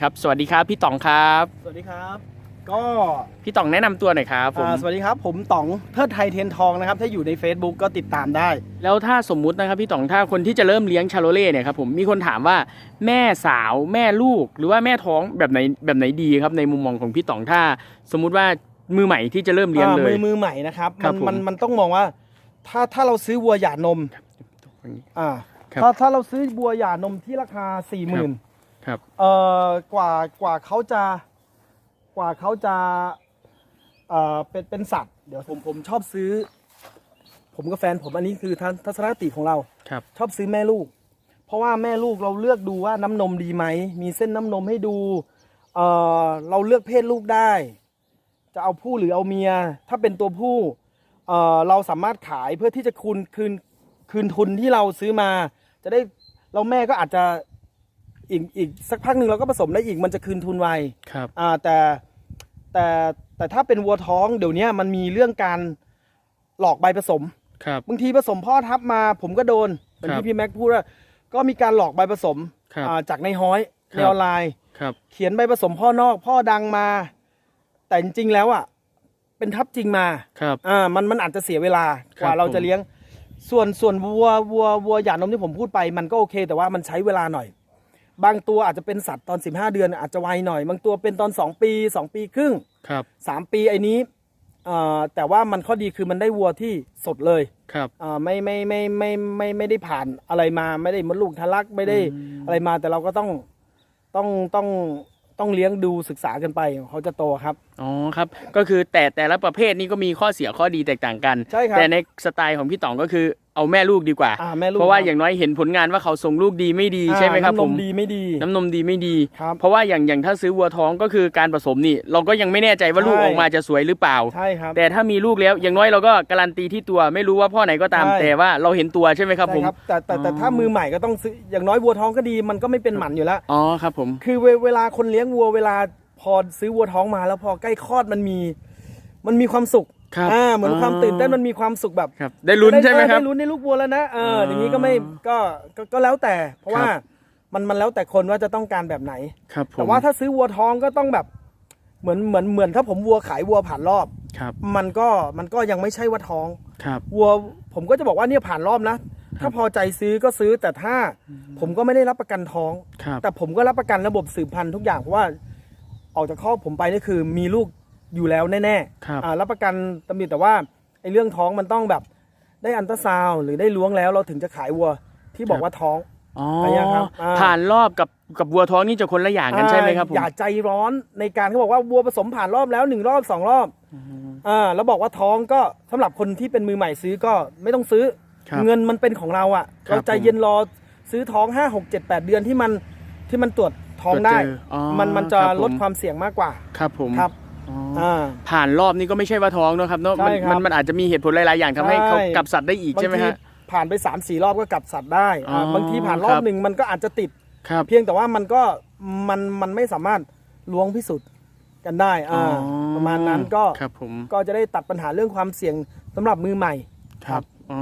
เลยครับสวัสดีครับพี่ต๋องครับ สวัสดีครับ ก็พี่ต๋องแนะนำตัวหน่อยครับผมอ่าสวัสดีครับ ผมต๋องเทิดไทยเทียนทองนะครับ ถ้าอยู่ใน Facebook ก็ติดตามได้ แล้วถ้าสมมุตินะครับพี่ต๋องถ้าคนที่จะเริ่มเลี้ยงชาโลเล่เนี่ยครับผมมีคนถามว่าแม่สาวแม่ลูก หรือว่าแม่ท้องแบบไหนแบบไหนดีครับในมุมมองของพี่ต๋องถ้า สมมุติว่ามือใหม่ที่จะเริ่มเลี้ยงอ่าเลมืยอมือใหม่นะครับครัมับนผมมันมันต้องมองว่า ถ้าถ้าเราซื้อวัวหย่านม อ่าครับถ้าถ้าเราซื้อวัวหย่านมที่ราคาสี่หมื่น ครับเอ่อกว่ากว่าเขาจะกว่าเขาจะเอ่อเป็นเป็นสัตว์เดี๋ยวผมผมชอบซื้อ ผมกับแฟนผมอันนี้คือทัศทัศนคติของเรา ครับชอบซื้อแม่ลูก เพราะว่าแม่ลูกเราเลือกดูว่าน้ำนมดีไหม มีเส้นน้ำนมให้ดูเออเราเลือกเพศลูกได้ จะเอาผู้หรือเอาเมีย ถ้าเป็นตัวผู้เออเราสามารถขายเพื่อที่จะคืนคืนคืนทุนที่เราซื้อมา จะได้เราแม่ก็อาจจะ อีกอีกสักพักหนึ่งเราก็ผสมได้อีกมันจะคืนทุนไวครับ อ่าแต่แต่แต่ถ้าเป็นวัวท้องเดี๋ยวนี้มันมีเรื่องการหลอกใบผสมครับ บางทีผสมพ่อทับมาผมก็โดนเหมือนครับที่พี่แม็กพูดว่าก็มีการหลอกใบผสมครับอ่าจากในห้อยครับ ในออนไลน์ ครับ เขียนใบผสมพ่อนอก พ่อดังมา แต่จริงๆแล้วอะเป็นทับจริงมาครับ อ่ามันมันอาจจะเสียเวลากว่าครับเราผมจะเลี้ยง ส่วนส่วนวัววัววัวหย่านมที่ผมพูดไป มันก็โอเค แต่ว่ามันใช้เวลาหน่อย บางตัวอาจจะเป็นสัตว์ตอน 15 เดือนอาจจะไวหน่อย บางตัวเป็นตอน 2 ปี 2 ปีครึ่งครับ3ปีไอ้นี้เอ่อแต่ว่ามันข้อดีคือมันได้วัวที่สดเลยครับอ่าไม่ไม่ไม่ไม่ไม่ไม่ได้ผ่านอะไรมาไม่ได้มดลูกทะลักไม่ได้อืมอะไรมาแต่เราก็ต้องต้องต้องต้องเลี้ยงดูศึกษากันไปเขาจะโตครับ อ๋อครับก็คือแต่แต่ละประเภทนี่ก็มีข้อเสียข้อดีแตกต่างกัน ใช่ครับแต่ในสไตล์ของพี่ต๋องก็คือเอาแม่ลูกดีกว่า อ่าแม่ลูกเพราะว่าคบอย่างน้อยเห็นผลงานว่าเขาส่งลูกดีไม่ดีใช่ไหมครับอ่าผน้ำนมมดีไม่ดี น้ำนมดีไม่ดี ครับเพราะว่าอย่างอย่างถ้าซื้อวัวท้องก็คือการผสมนี่ เราก็ยังไม่แน่ใจว่าใช่ลูกออกมาจะสวยหรือเปล่า ใช่ครับ แต่ถ้ามีลูกแล้วอย่างน้อยเราก็การันตีที่ตัวไม่รู้ว่าพ่อไหนก็ตาม ใช่ แต่ว่าเราเห็นตัวใช่ไหมครับผมใช่แต่แต่แต่อ๋อ ถ้ามือใหม่ก็ต้องซื้ออย่างน้อยวัวท้องก็ดี มันก็ไม่เป็นหมันอยู่แล้ว อ๋อครับผม คือเวเวลาคนเลี้ยงวัวเวลา พอซื้อวัวท้องมาแล้วพอใกล้คลอดมันมี มันมีความสุขครับอ่าเหมือนความตื่นเต้นมันมีความสุขแบบ ครับได้ลุ้นใช่ไหมครับ ได้ลุ้นในลูกวัวแล้วนะเออออย่างนี้ก็ไม่ก็ก็ก็แล้วแต่เพราะว่าครับ มันมันแล้วแต่คนว่าจะต้องการแบบไหน ครับผมแต่ว่าถ้าซื้อวัวท้องก็ต้องแบบ เหมือนเหมือนเหมือนถ้าผมวัวขายวัวผ่านรอบ ครับมันก็มันก็ยังไม่ใช่ว่าท้อง ครับ วัวผมก็จะบอกว่าเนี่ยผ่านรอบนะ ถ้าพอใจซื้อก็ซื้อแต่ถ้าผมก็ไม่ได้รับประกันท้อง ครับ แต่ผมก็รับประกันระบบสืบพันธุ์ทุกอย่างเพราะว่า ออกจากคอกผมไปนี่คือมีลูกอยู่แล้วแน่ครับๆอ่ารับประกันตำหนิแต่ว่าไอ้เรื่องท้องมันต้องแบบได้อันตราซาวด์หรือได้ล้วงแล้วเราถึงจะขายวัวที่บอกว่าท้อง อ๋ออะไรอย่างครับอ่า ผ่านรอบกับกับวัวท้องนี่จะคนละอย่างกันใช่ไหมครับผมอย่าใจร้อนในการเขาบอกว่าวัวผสมผ่านรอบแล้วหนึ่งรอบสองรอบอ่าแล้วบอกว่าท้องก็สำหรับคนที่เป็นมือใหม่ซื้อก็ไม่ต้องซื้อ ครับเงินมันเป็นของเราอะ ครับเราใจเย็นรอซื้อท้องห้าหกเจ็ดแปดเดือนที่มันที่มันตรวจ ท้องได้ตรวจเจออ๋อมันมันจะครับผม ลดความเสี่ยงมากกว่าครับผมครับอ๋ออ่า ผ่านรอบนี้ก็ไม่ใช่ว่าท้องเนอะครับเนอะใช่มันครับมันมันอาจจะมีเหตุผลหลาย ๆ อย่างทำให้ใช่เขากลับสัตว์ได้อีกบางใช่ไหมทีฮะ ผ่านไป3ามสี่รอบก็กลับสัตว์ได้อ๋ออ่าบางทีผ่านรอครับบ หนึ่งมันก็อาจจะติด ครับ เพียงแต่ว่ามันก็มันมันไม่สามารถล้วงพิสูจน์กันได้อ่าประมาณนั้นก็ครับผมก็จะได้ตัดปัญหาเรื่องความเสี่ยงสำหรับมือใหม่ ครับ อ๋อ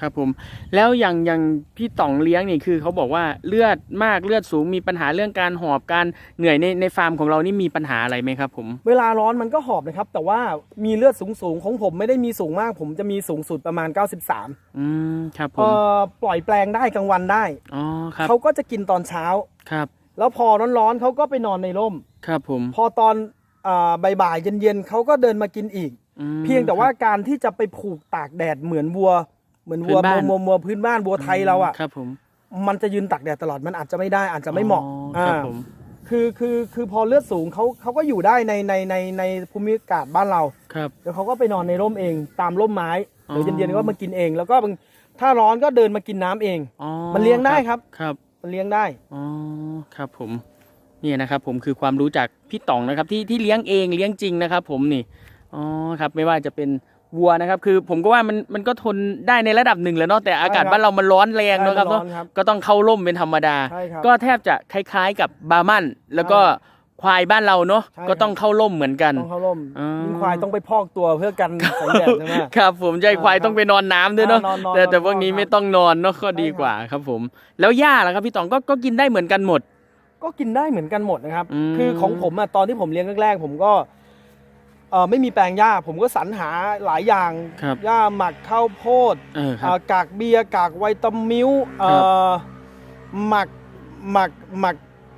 ครับผม แล้วอย่างอย่างพี่ต่องเลี้ยงนี่คือเขาบอกว่าเลือดมากเลือดสูงมีปัญหาเรื่องการหอบการเหนื่อยในในฟาร์มของเรานี่มีปัญหาอะไรไหมครับผม เวลาร้อนมันก็หอบนะครับ แต่ว่ามีเลือดสูงสูงๆของผมไม่ได้มีสูงมาก ผมจะมีสูงสุดประมาณ 93 อืมครับผเอ่มอปล่อยแปลงได้กลางวันได้ อ๋อครับเขาก็จะกินตอนเช้า ครับแล้วพอร้อนๆเขาก็ไปนอนในร่ม ครับผมพอตอนอ่าบ่ายๆเย็นๆเขาก็เดินมากินอีกอืม เพียงแต่ว่าการที่จะไปผูกตากแดดเหมือนวัว เหมือนวัวพื้นบ้าน วัววัวพื้นบ้านวัวไทยเราอะครับผมมันจะยืนตากแดดตลอดมันอาจจะไม่ได้อาจจะไม่เหมาะอ๋อครับอ่าผม คือคือคือพอเลือดสูงเขาเขาก็อยู่ได้ในในในในภูมิอากาศบ้านเรา ครับเดี๋ยวเขาก็ไปนอนในร่มเองตามร่มไม้อ๋อเดี๋ยวเย็นๆก็มากินเอง แล้วก็บางถ้าร้อนก็เดินมากินน้ำเอง อ๋อมันเลี้ยงได้ครับ ครับมันเลี้ยงได้ อ๋อครับผมนี่นะครับ ผมคือความรู้จากพี่ต๋องนะครับ ที่ที่เลี้ยงเองเลี้ยงจริงนะครับ ผมนี่ อ๋อครับไม่ว่าจะเป็นวัวนะครับ คือผมก็ว่ามันมันก็ทนได้ในระดับหนึ่งแล้วเนาะแต่อากาศใช่ครับบ้านเรามันร้อนแรงเนอะครับใช่เนาะมันร้อนครับก็ต้องเข้าร่มเป็นธรรมดา ใช่ครับก็แทบจะคล้ายๆกับบาร์มันแล้วก็ควายบ้านเราเนาะใช่ก็ต้องเข้าร่มเหมือนกัน ต้องเข้าร่มอ๋อ ยิ่งควายต้องไปพอกตัวเพื่อกันแสงแดดใช่ไหม ครับผมใจควายต้องไปนอนน้ำด้วยเนาะอ่านอนนอนแต่แต่นอนพวกนี้ครับไม่ต้องนอนเนาะก็ดีใช่ครับ กว่าครับผม แล้วหญ้าล่ะครับพี่ต๋องก็ก็กินได้เหมือนกันหมด ก็กินได้เหมือนกันหมดนะครับ อืม คือของผมอะตอนที่ผมเลี้ยงแรกๆผมก็ เออไม่มีแปลงหญ้า ผมก็สรรหาหลายอย่างครับหญ้าหมักข้าวโพดเออครัอ่าบกากเบียร์กากไวตามิลเอ่ครับอหมักหมักหมัก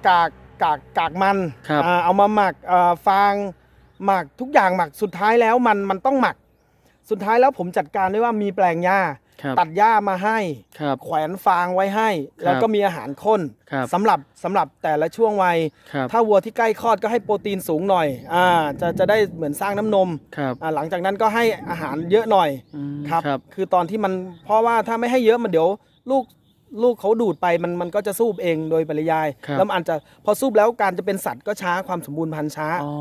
กากกากกากมันครับ อ่าเอามาหมักเอ่อฟางหมักทุกอย่างหมักสุดท้ายแล้วมันมันต้องหมัก สุดท้ายแล้วผมจัดการด้วยว่ามีแปลงหญ้า ครับตัดหญ้ามาให้ ครับ แขวนฟางไว้ให้ ครับแล้วก็มีอาหารข้นครับสำหรับสำหรับแต่ละช่วงวัย ครับถ้าวัวที่ใกล้คลอดก็ให้โปรตีนสูงหน่อยอ่าจะจะได้เหมือนสร้างน้ำนมครับอ่าหลังจากนั้นก็ให้อาหารเยอะหน่อยอืมครับครับคือตอนที่มันเพราะว่าถ้าไม่ให้เยอะมันเดี๋ยว ลูก ลูกเขาดูดไปมันมันก็จะสูบเองโดยปริยาย ครับ แล้วมันอาจจะพอสูบแล้วการจะเป็นสัตว์ก็ช้าความสมบูรณ์พันธุ์ช้า อ๋อ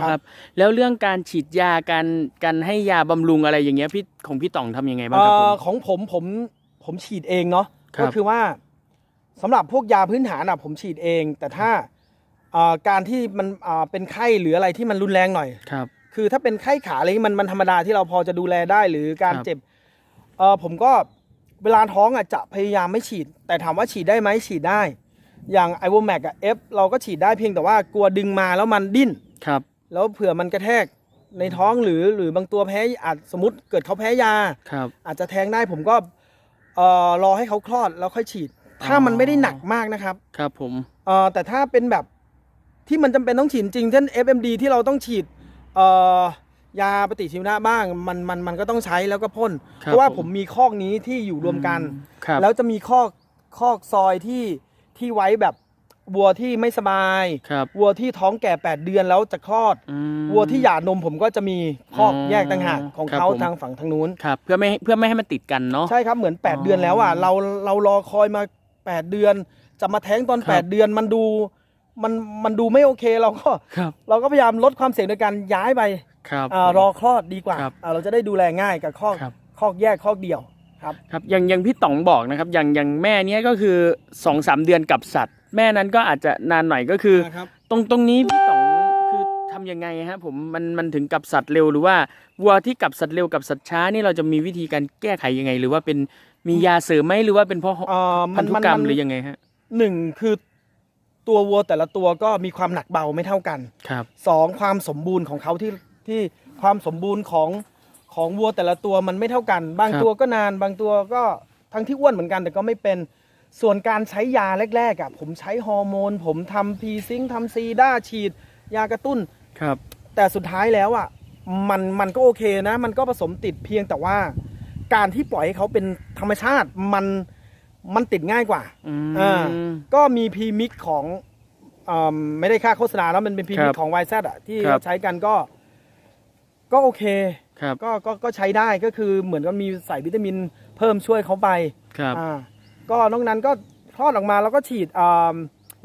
ครับครับแล้วเรื่องการฉีดยาการการให้ยาบำรุงอะไรอย่างเงี้ยพี่ของพี่ต่องทำยังไงบ้างครับผเอ่อมของผมผมผมฉีดเองเนาะครับ ก็คือว่าสำหรับพวกยาพื้นฐานอะผมฉีดเอง แต่ถ้าเอ่อการที่มันอ่าเป็นไข้หรืออะไรที่มันรุนแรงหน่อย ครับ คือถ้าเป็นไข้ขาอะไรมันมันธรรมดาที่เราพอจะดูแลได้หรือการครับ เจ็บเออผมก็ เวลาท้องอะจะพยายามไม่ฉีด แต่ถามว่าฉีดได้ไหมฉีดได้ อย่างไอโวแมกอะเอฟเราก็ฉีดได้เพียงแต่ว่ากลัวดึงมาแล้วมันดิ้น ครับ แล้วเผื่อมันกระแทกในท้องหรือหรือบางตัวแพ้อาจสมมติเกิดเขาแพ้ยา ครับ อาจจะแทงได้ผมก็เอ่อรอให้เขาคลอดแล้วค่อยฉีด ถ้ามันไม่ได้หนักมากนะครับครับผม เอ่อแต่ถ้าเป็นแบบที่มันจำเป็นต้องฉีดจริงเช่น FMD ที่เราต้องฉีดเอ่อ ยาปฏิชีวนะบ้างมันมันมันก็ต้องใช้แล้วก็พ่นคเพบราะว่าผผมมีคอกนี้ที่อยู่รวมกันครับแล้วจะมีคอกคอกซอยที่ที่ไว้แบบวัวที่ไม่สบายครับวัวที่ท้องแก่ 8 เดือนแล้วจะคลอดอืมวัวที่หย่านมผมก็จะมีคอกอ๋อแยกต่างหากของครับเขาผมทางฝั่งทางนู้นครับเพื่อไม่ให้เพื่อไม่ให้มันติดกันเนาะใช่ครับเหมือนอ๋อ8เดือนแล้วอะเราเรารอคอยมา 8 เดือน จะมาแท้งตอนครับ8เดือนมันดูมันมันดูไม่โอเคเราก็ครับเราก็พยายามลดความเสี่ยงโดยการย้ายไป ครับอารอคลอดดีกว่าครับอ่าเราจะได้ดูแลง่ายกับคอกครับ คอกแยกคอกเดี่ยวครับ ครับอย่างอย่างพี่ต๋องบอกนะครับอย่างอย่างแม่เนี้ยก็คือสองสามเดือนกับสัตว์ แม่นั้นก็อาจจะนานหน่อยก็คือ นะครับ ตรงตรงนี้พี่ต๋องคือทำยังไงฮะผมมันมันถึงกับสัตว์เร็วหรือว่าวัวที่กับสัตว์เร็วกับสัตว์ช้านี่เราจะมีวิธีการแก้ไขยังไง หรือว่าเป็นมียาเสริมไหมหรือว่าเป็นเพราะเอ่อพันธุกรรมนหรือยังไงฮะหนึ่งคือตัววัวแต่ละตัวก็มีความหนักเบาไม่เท่ากันครับ สองความสมบูรณ์ของเขาที่ ที่ความสมบูรณ์ของของวัวแต่ละตัวมันไม่เท่ากัน บางครับตัวก็นาน บางตัวก็ทั้งที่อ้วนเหมือนกันแต่ก็ไม่เป็นส่วนการใช้ยาแรกๆอะผมใช้ฮอร์โมน ผมทำพีซิงทำซีด้าฉีด ยากระตุ้น ครับ แต่สุดท้ายแล้วอะมันมันก็โอเคนะ มันก็ผสมติดเพียงแต่ว่า การที่ปล่อยให้เขาเป็นธรรมชาติมันมันติดง่ายกว่า อือ่ามก็มีพรีมิกของอมไม่ได้ค่าโฆษณาแล้วมันเป็นพรีมิครักบของ YZ อะที่ครับเราใช้กันก็ ก็โอเคครับก็ก็ก็ใช้ได้ก็คือเหมือนกับมีใส่วิตามินเพิ่มช่วยเขาไปครับอ่าก็นอกนั้นก็คลอดออกมาแล้วก็ฉีดอ่า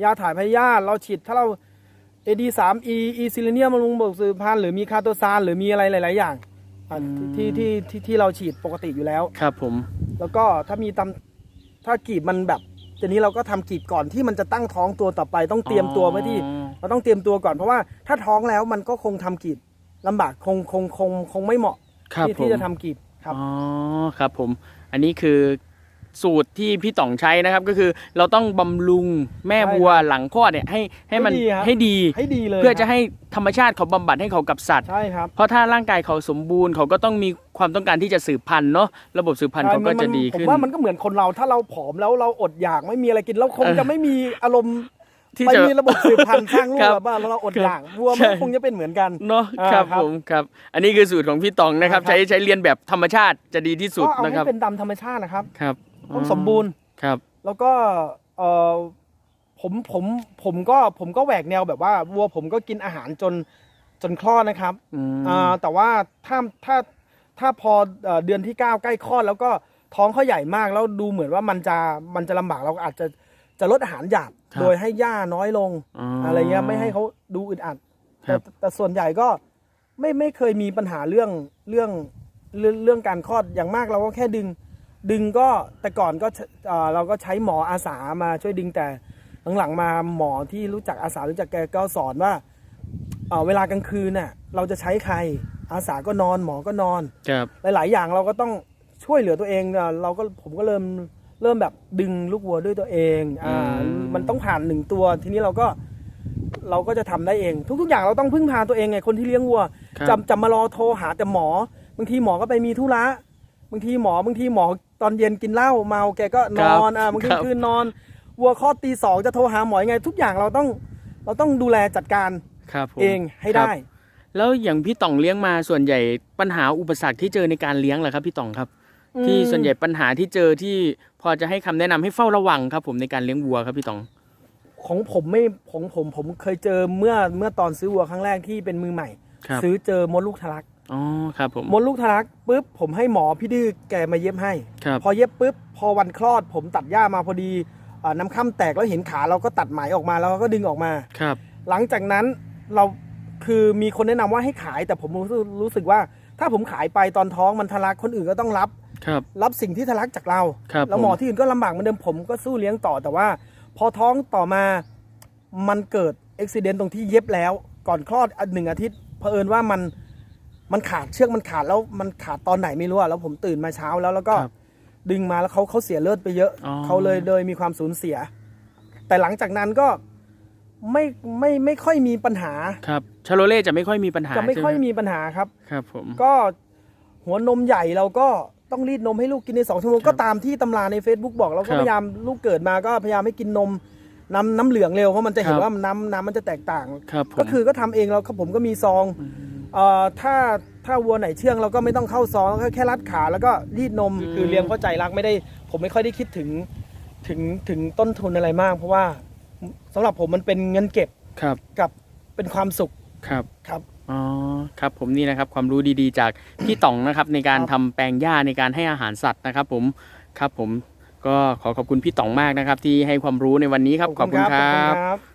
ยาถ่ายพยาธิเราฉีดถ้าเรา AD3E อีซิลิเนียมบำรุงเบิกสืบพันธุ์หรือมีคาโตซานหรือมีอะไรหลาย ๆ อย่างอ่าอืมที่ที่ที่ที่เราฉีดปกติอยู่แล้ว ครับผมแล้วก็ถ้ามีตำถ้ากีบมันแบบทีนี้เราก็ทำกีบก่อนที่มันจะตั้งท้องตัวต่อไป ต้องเตรียมตัวไว้ที่ อ๋อเราต้องเตรียมตัวก่อนเพราะว่าถ้าท้องแล้วมันก็คงทำกีบ ลำบากคงคงคงคงไม่เหมาะครับที่ผมที่จะทำกีบครับ อ๋อครับผม อันนี้คือสูตรที่พี่ต่องใช้นะครับ ก็คือเราต้องบำรุงแม่ใช่วัวหลังคลอดเนี่ยให้ให้มันให้ดีครับ ให้ดี ให้ดีเลยเพื่อจะครับให้ธรรมชาติเขาบำบัดให้เขากับสัตว์ ใช่ครับเพราะถ้าร่างกายเขาสมบูรณ์เขาก็ต้องมีความต้องการที่จะสืบพันธุ์เนาะระบบสืบพันธุ์เขาก็ใช่จะมันดีผมขึ้นว่ามันก็เหมือนคนเราถ้าเราผอมแล้วเราอดอยากไม่มีอะไรกินเราคงเออ จะไม่มีอารมณ์ ที่ไม่จะมีระบบสืบพันธุ์สร้างลูกครับแบบว่าเราอดครับอยากวัวมันใช่ก็คงจะเป็นเหมือนกันเนาะอ่าครับครับผมครับ อันนี้คือสูตรของพี่ตองนะครับครับใช้ใช้เรียนแบบธรรมชาติจะดีที่สุดก็เอานะคให้รับเป็นตามธรรมชาตินะครับครับต้องสมบูรณ์ครับ แล้วก็เออผมผมผมก็ผมก็แหวกแนวแบบว่าวัวผมก็กินอาหารจนจนคลอดนะครับอืมอ่าแต่ว่าถ้าถ้าถ้าพอเอ่อเดือนที่เก้าใกล้คลอด แล้วก็ท้องเขาใหญ่มากแล้วดูเหมือนว่ามันจะมันจะลำบากเราก็อาจจะจะลดอาหารหยาบ โดยให้หญ้าน้อยลงอะไรเงี้ยไม่ให้เขาดูอึดอัดครัแต่บแต่ส่วนใหญ่ก็ไม่ไม่เคยมีปัญหาเรื่องเรื่องเรื่องเรื่องการคลอดอย่างมากเราก็แค่ดึง ดึงก็แต่ก่อนก็เอ่อเราก็ใช้หมออาสามาช่วยดึงแต่หลังๆมาหมอที่รู้จักอาสารู้จักแกก็สอนว่าเอ่อเวลากลางคืนน่ะเราจะใช้ใครอาสาก็นอนหมอก็นอน ครับ หลาย ๆ อย่างเราก็ต้องช่วยเหลือตัวเองเอ่อเราก็ผมก็เริ่ม เริ่มแบบดึงลูกวัวด้วยตัวเองอ่าอืมมันต้องผ่านหนึ่งตัว ทีนี้เราก็เราก็จะทำได้เอง ทุกๆ อย่างเราต้องพึ่งพาตัวเองไงคนที่เลี้ยงวัวครับจะจะมารอโทรหาแต่หมอ บางทีหมอก็ไปมีธุระบางทีหมอบางทีหมอตอนเย็นกินเหล้าเมาแกก็นอนอ่าบางทีครับคืนนอน วัวคลอดตีสองจะโทรหาหมอยังไง ทุกอย่างเราต้องเราต้องดูแลจัดการครับผมเองให้ครับได้ แล้วอย่างพี่ต่องเลี้ยงมาส่วนใหญ่ปัญหาอุปสรรคที่เจอในการเลี้ยงเหรอครับ พี่ต่องครับ ที่ส่วนใหญ่ปัญหาที่เจอที่ พอจะให้คำแนะนำให้เฝ้าระวังครับ ผมในการเลี้ยงวัวครับพี่ต่อง ของผมไม่ของผมผมเคยเจอเมื่อเมื่อตอนซื้อวัวครั้งแรกที่เป็นมือใหม่ครับซื้อเจอมดลูกทะลักอ๋อครับผมมดลูกทะลักปุ๊บผมให้หมอพี่ดื้อแกมาเย็บให้ครับพอเย็บปุ๊บพอวันคลอด ผมตัดหญ้ามาพอดีอ่าน้ำค่ำแตกแล้วเห็นขาเราก็ตัดไหมออกมาแล้วก็ดึงออกมาครับ หลังจากนั้นเราคือมีคนแนะนำว่าให้ขายแต่ผมรู้สึกรู้สึกว่า ถ้าผมขายไปตอนท้องมันทะลักคนอื่นก็ต้องรับ ครับ รับสิ่งที่ทะลักจากเราครับแล้วหมอผม ที่อื่นก็ลำบากเหมือนเดิมผมก็สู้เลี้ยงต่อแต่ว่า พอท้องต่อมามันเกิดอุบิเหตุตรงที่เย็บแล้ว ก่อนคลอดหนึ่งอาทิตย์เผอิญว่ามันมันขาดเชือกมันขาดแล้วมันขาดตอนไหนไม่รู้อะแล้วผมตื่นมาเช้าแล้วแล้วก็ครับดึงมาแล้วเขาเขาเสียเลือดไปเยอะอ๋อ เขาเลยเลยมีความสูญเสีย แต่หลังจากนั้นก็ไม่ไม่ไม่ค่อยมีปัญหา ครับชาโลเล่จะไม่ค่อยมีปัญหาจะไม่ค่อยใช่หมีปัญหาครับ ครับผม ก็หัวนมใหญ่เราก็ ต้องรีดนมให้ลูกกินในสองชั่วโมงครับก็ตามที่ตำราใน Facebook บอกเราครัก็บพยายามลูกเกิดมาก็พยายามให้กินนมน้ำน้ำเหลืองเร็วเพราะมันจะเห็นครับว่าน้ำน้ำมันจะแตกต่างครับผมก็คือก็ทำเองแล้วผมก็มีซองเอ่อถ้าถ้าวัวไหนเชื่องเราก็ไม่ต้องเข้าซองก็แค่รัดขาแล้วก็รีดนมอืมคือเลี้ยงเพราะใจรักไม่ได้ ผมไม่ค่อยได้คิดถึงถึงถึงต้นทุนอะไรมาก เพราะว่าสำหรับผมมันเป็นเงินเก็บครับกับเป็นความสุขครับครับ อ๋อครับผมนี่นะครับความรู้ดีๆ จากพี่ต่องนะครับ ในการครับทำแปลงหญ้าในการให้อาหารสัตว์นะครับ ผมครับผมก็ขอขอบคุณพี่ต่องมากนะครับ ที่ให้ความรู้ในวันนี้ครับขอบคุณคขรัอบบณครับ